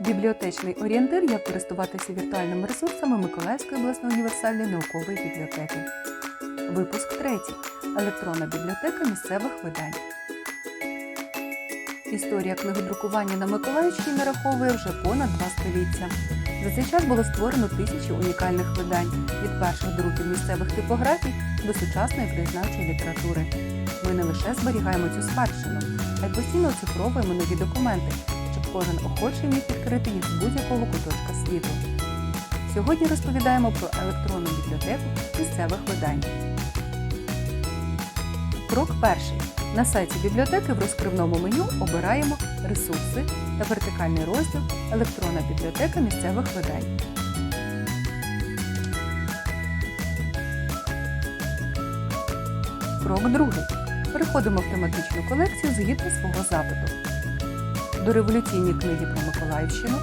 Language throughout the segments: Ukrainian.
Бібліотечний орієнтир як користуватися віртуальними ресурсами Миколаївської обласної універсальної наукової бібліотеки. Випуск 3. Електронна бібліотека місцевих видань. Історія книгодрукування на Миколаївщині нараховує вже понад два століття. За цей час було створено тисячі унікальних видань від перших друків місцевих типографій до сучасної краєзнавчої літератури. Ми не лише зберігаємо цю спадщину, а й постійно оцифровуємо нові документи, кожен охочий міг відкрити їх з будь-якого куточка світу. Сьогодні розповідаємо про електронну бібліотеку місцевих видань. Крок перший. На сайті бібліотеки в розкривному меню обираємо Ресурси та вертикальний розділ Електронна бібліотека місцевих видань. Крок другий. Переходимо в тематичну колекцію згідно свого запиту. Дореволюційні книги про Миколаївщину,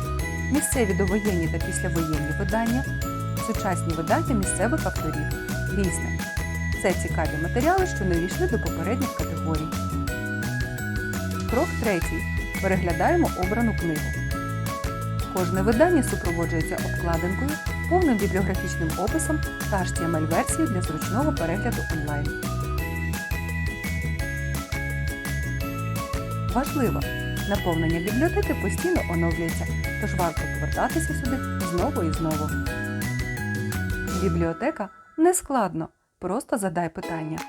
місцеві довоєнні та післявоєнні видання, сучасні видання місцевих авторів. Різне. Це цікаві матеріали, що не війшли до попередніх категорій. Крок третій. Переглядаємо обрану книгу. Кожне видання супроводжується обкладинкою, повним бібліографічним описом та HTML-версією для зручного перегляду онлайн. Важливо! Наповнення бібліотеки постійно оновлюється, тож варто повертатися сюди знову і знову. Бібліотека не складно, просто задай питання.